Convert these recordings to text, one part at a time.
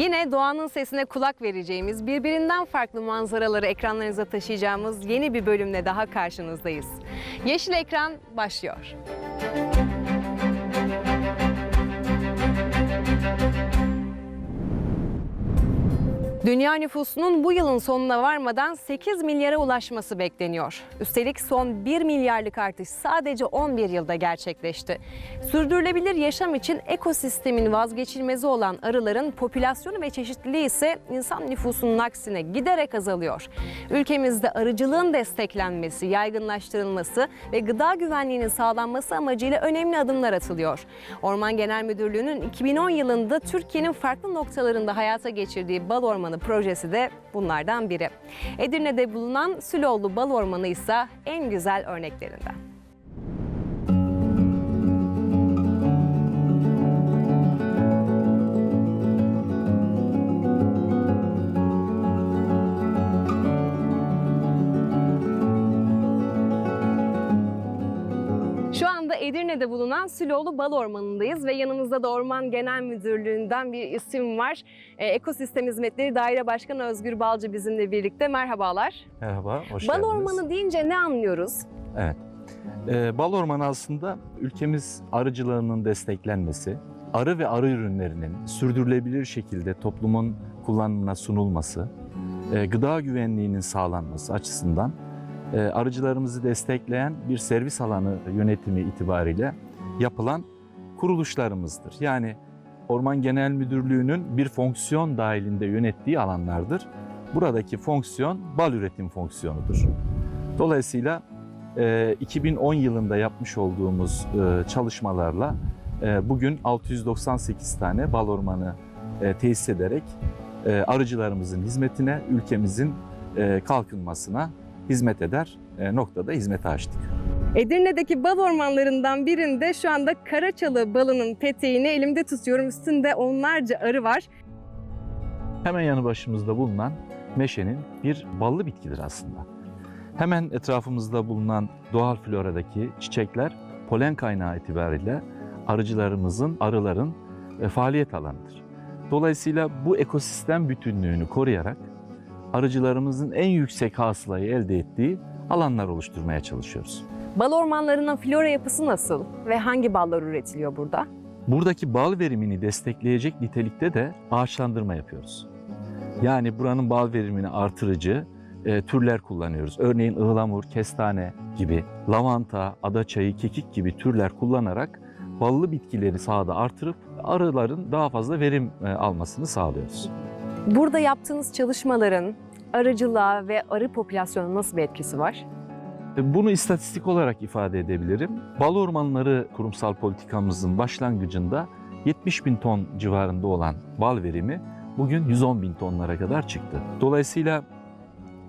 Yine doğanın sesine kulak vereceğimiz, birbirinden farklı manzaraları ekranlarınıza taşıyacağımız yeni bir bölümle daha karşınızdayız. Yeşil Ekran başlıyor. Dünya nüfusunun bu yılın sonuna varmadan 8 milyara ulaşması bekleniyor. Üstelik son 1 milyarlık artış sadece 11 yılda gerçekleşti. Sürdürülebilir yaşam için ekosistemin vazgeçilmezi olan arıların popülasyonu ve çeşitliliği ise insan nüfusunun aksine giderek azalıyor. Ülkemizde arıcılığın desteklenmesi, yaygınlaştırılması ve gıda güvenliğinin sağlanması amacıyla önemli adımlar atılıyor. Orman Genel Müdürlüğü'nün 2010 yılında Türkiye'nin farklı noktalarında hayata geçirdiği bal ormanı projesi de bunlardan biri. Edirne'de bulunan Süloğlu Bal Ormanı ise en güzel örneklerinden. Edirne'de bulunan Süloğlu Bal Ormanı'ndayız ve yanımızda da Orman Genel Müdürlüğü'nden bir isim var. Ee, Ekosistem Hizmetleri Daire Başkanı Özgür Balcı bizimle birlikte. Merhabalar. Merhaba, hoş Bal geldiniz. Ormanı deyince ne anlıyoruz? Evet. Ee, bal ormanı aslında ülkemiz arıcılığının desteklenmesi, arı ve arı ürünlerinin sürdürülebilir şekilde toplumun kullanımına sunulması, e, gıda güvenliğinin sağlanması açısından e, arıcılarımızı destekleyen bir servis alanı yönetimi itibariyle yapılan kuruluşlarımızdır. Yani Orman Genel Müdürlüğü'nün bir fonksiyon dahilinde yönettiği alanlardır. Buradaki fonksiyon bal üretim fonksiyonudur. Dolayısıyla e, 2010 yılında yapmış olduğumuz e, çalışmalarla e, bugün 698 tane bal ormanı e, tesis ederek e, arıcılarımızın hizmetine, ülkemizin e, kalkınmasına hizmet eder e, noktada hizmete açtık. Edirne'deki bal ormanlarından birinde şu anda Karaçalı balının peteğini elimde tutuyorum. Üstünde onlarca arı var. Hemen yanı başımızda bulunan meşenin bir ballı bitkidir aslında. Hemen etrafımızda bulunan doğal floradaki çiçekler polen kaynağı itibariyle arıcılarımızın, arıların e, faaliyet alanıdır. Dolayısıyla bu ekosistem bütünlüğünü koruyarak arıcılarımızın en yüksek hasılayı elde ettiği alanlar oluşturmaya çalışıyoruz. Bal ormanlarının flora yapısı nasıl ve hangi ballar üretiliyor burada? Buradaki bal verimini destekleyecek nitelikte de ağaçlandırma yapıyoruz. Yani buranın bal verimini artırıcı e, türler kullanıyoruz. Örneğin ıhlamur, kestane gibi, lavanta, adaçayı, kekik gibi türler kullanarak ballı bitkileri sahada artırıp arıların daha fazla verim e, almasını sağlıyoruz. Burada yaptığınız çalışmaların arıcılığa ve arı popülasyonuna nasıl bir etkisi var? E, Bunu istatistik olarak ifade edebilirim. Bal ormanları kurumsal politikamızın başlangıcında 70 bin ton civarında olan bal verimi bugün 110 bin tonlara kadar çıktı. Dolayısıyla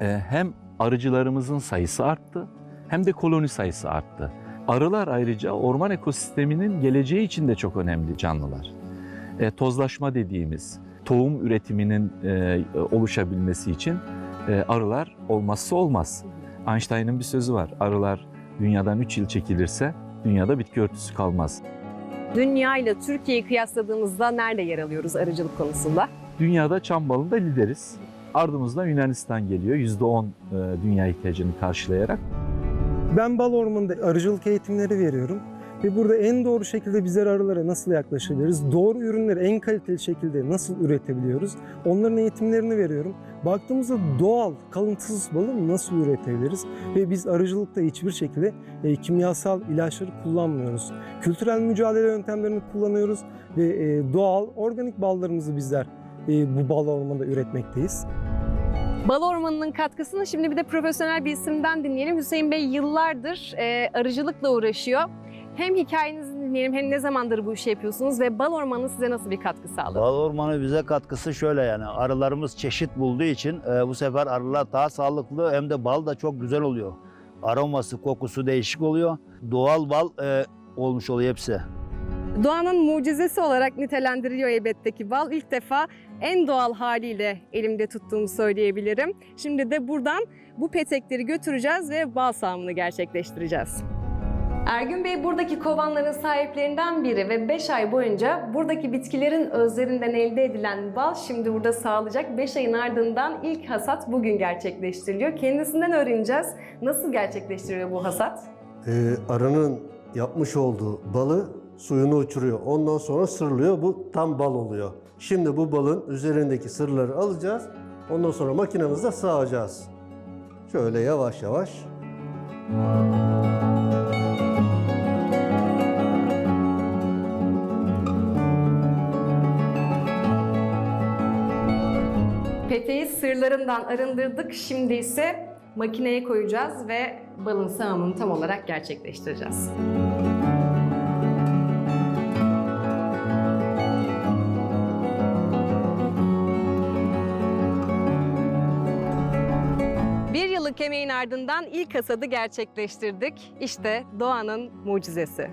e, hem arıcılarımızın sayısı arttı hem de koloni sayısı arttı. Arılar ayrıca orman ekosisteminin geleceği için de çok önemli canlılar. E, tozlaşma dediğimiz tohum üretiminin e, oluşabilmesi için e, arılar olmazsa olmaz. Einstein'ın bir sözü var. Arılar dünyadan 3 yıl çekilirse dünyada bitki örtüsü kalmaz. Dünya ile Türkiye'yi kıyasladığımızda nerede yer alıyoruz arıcılık konusunda? Dünyada çam balında lideriz. Ardımızdan Yunanistan geliyor. %10 e, dünya ihtiyacını karşılayarak. Ben bal ormanında arıcılık eğitimleri veriyorum. Ve burada en doğru şekilde bizler arılara nasıl yaklaşabiliriz? Doğru ürünleri en kaliteli şekilde nasıl üretebiliyoruz? Onların eğitimlerini veriyorum. Baktığımızda doğal, kalıntısız balı nasıl üretebiliriz? Ve biz arıcılıkta hiçbir şekilde e, kimyasal ilaçları kullanmıyoruz. Kültürel mücadele yöntemlerini kullanıyoruz ve e, doğal, organik ballarımızı bizler e, bu bal ormanında üretmekteyiz. Bal Ormanı'nın katkısını şimdi bir de profesyonel bir isimden dinleyelim. Hüseyin Bey yıllardır e, arıcılıkla uğraşıyor. Hem hikayenizi dinleyelim hem ne zamandır bu işi yapıyorsunuz ve Bal Ormanı size nasıl bir katkı sağladı? Bal ormanı bize katkısı şöyle yani arılarımız çeşit bulduğu için e, bu sefer arılar daha sağlıklı hem de bal da çok güzel oluyor. Aroması, kokusu değişik oluyor. Doğal bal e, olmuş oluyor hepsi. Doğanın mucizesi olarak nitelendiriliyor elbette ki bal. İlk defa en doğal haliyle elimde tuttuğumu söyleyebilirim. Şimdi de buradan bu petekleri götüreceğiz ve bal sağımını gerçekleştireceğiz. Ergün Bey buradaki kovanların sahiplerinden biri ve 5 ay boyunca buradaki bitkilerin özlerinden elde edilen bal şimdi burada sağlayacak. 5 ayın ardından ilk hasat bugün gerçekleştiriliyor. Kendisinden öğreneceğiz. Nasıl gerçekleştiriliyor bu hasat? Ee, arının yapmış olduğu balı suyunu uçuruyor. Ondan sonra sırlıyor. Bu tam bal oluyor. Şimdi bu balın üzerindeki sırları alacağız. Ondan sonra makinemizde sağacağız. Şöyle yavaş yavaş. Peteği sırlarından arındırdık. Şimdi ise makineye koyacağız ve balın sağımını tam olarak gerçekleştireceğiz. Bir yıllık emeğin ardından ilk hasadı gerçekleştirdik. İşte doğanın mucizesi.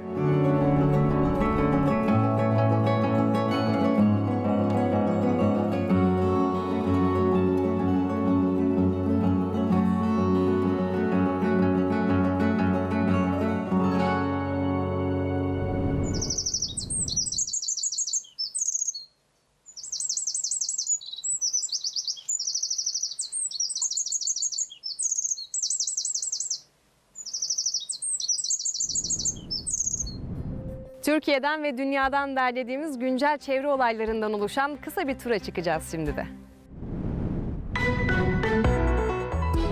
Türkiye'den ve dünyadan derlediğimiz güncel çevre olaylarından oluşan kısa bir tura çıkacağız şimdi de.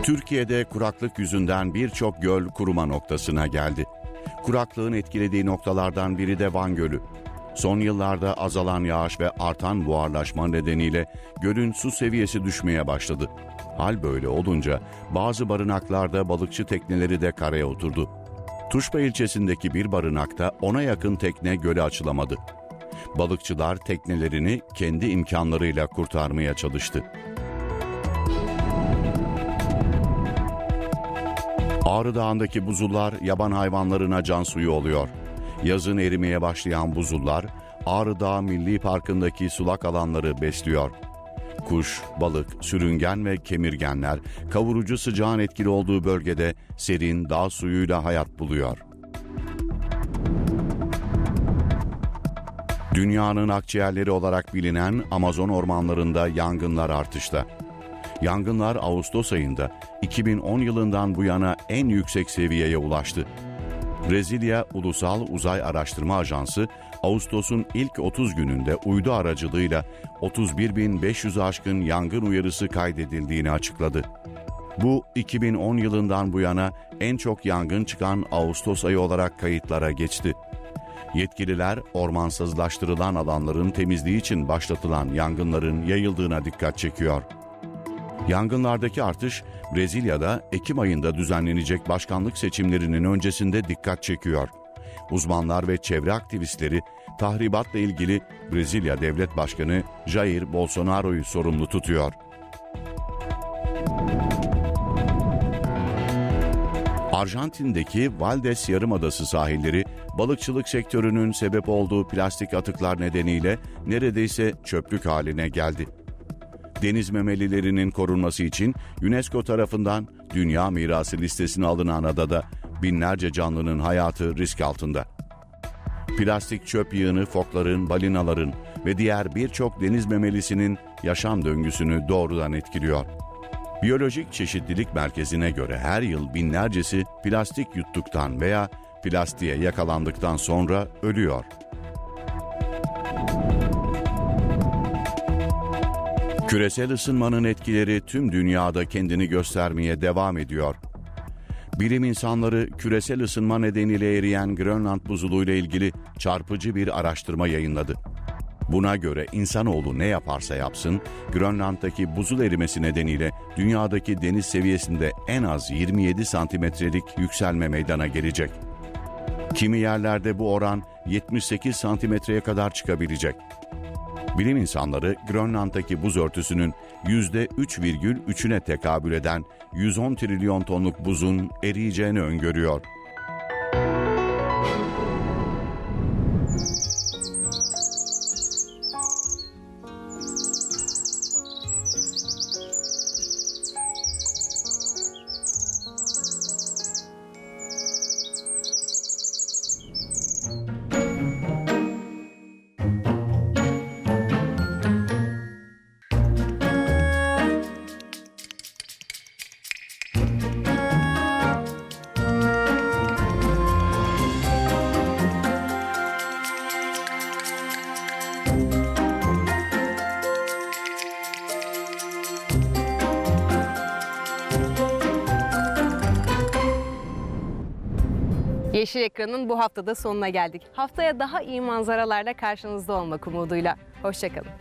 Türkiye'de kuraklık yüzünden birçok göl kuruma noktasına geldi. Kuraklığın etkilediği noktalardan biri de Van Gölü. Son yıllarda azalan yağış ve artan buharlaşma nedeniyle gölün su seviyesi düşmeye başladı. Hal böyle olunca bazı barınaklarda balıkçı tekneleri de karaya oturdu. Tuşba ilçesindeki bir barınakta ona yakın tekne göle açılamadı. Balıkçılar teknelerini kendi imkanlarıyla kurtarmaya çalıştı. Ağrı Dağı'ndaki buzullar yaban hayvanlarına can suyu oluyor. Yazın erimeye başlayan buzullar Ağrı Dağı Milli Parkı'ndaki sulak alanları besliyor. Kuş, balık, sürüngen ve kemirgenler kavurucu sıcağın etkili olduğu bölgede serin dağ suyuyla hayat buluyor. Dünyanın akciğerleri olarak bilinen Amazon ormanlarında yangınlar artışta. Yangınlar Ağustos ayında 2010 yılından bu yana en yüksek seviyeye ulaştı. Brezilya Ulusal Uzay Araştırma Ajansı Ağustos'un ilk 30 gününde uydu aracılığıyla 31.500 aşkın yangın uyarısı kaydedildiğini açıkladı. Bu 2010 yılından bu yana en çok yangın çıkan Ağustos ayı olarak kayıtlara geçti. Yetkililer ormansızlaştırılan alanların temizliği için başlatılan yangınların yayıldığına dikkat çekiyor. Yangınlardaki artış Brezilya'da Ekim ayında düzenlenecek başkanlık seçimlerinin öncesinde dikkat çekiyor. Uzmanlar ve çevre aktivistleri tahribatla ilgili Brezilya Devlet Başkanı Jair Bolsonaro'yu sorumlu tutuyor. Arjantin'deki Valdes Yarımadası sahilleri balıkçılık sektörünün sebep olduğu plastik atıklar nedeniyle neredeyse çöplük haline geldi deniz memelilerinin korunması için UNESCO tarafından Dünya Mirası listesine alınan adada binlerce canlının hayatı risk altında. Plastik çöp yığını fokların, balinaların ve diğer birçok deniz memelisinin yaşam döngüsünü doğrudan etkiliyor. Biyolojik Çeşitlilik Merkezi'ne göre her yıl binlercesi plastik yuttuktan veya plastiğe yakalandıktan sonra ölüyor. Küresel ısınmanın etkileri tüm dünyada kendini göstermeye devam ediyor. Bilim insanları küresel ısınma nedeniyle eriyen Grönland buzulu ile ilgili çarpıcı bir araştırma yayınladı. Buna göre insanoğlu ne yaparsa yapsın, Grönland'daki buzul erimesi nedeniyle dünyadaki deniz seviyesinde en az 27 santimetrelik yükselme meydana gelecek. Kimi yerlerde bu oran 78 santimetreye kadar çıkabilecek. Bilim insanları Grönland'daki buz örtüsünün %3,3'üne tekabül eden 110 trilyon tonluk buzun eriyeceğini öngörüyor. Yeşil Ekran'ın bu haftada sonuna geldik. Haftaya daha iyi manzaralarla karşınızda olmak umuduyla. Hoşçakalın.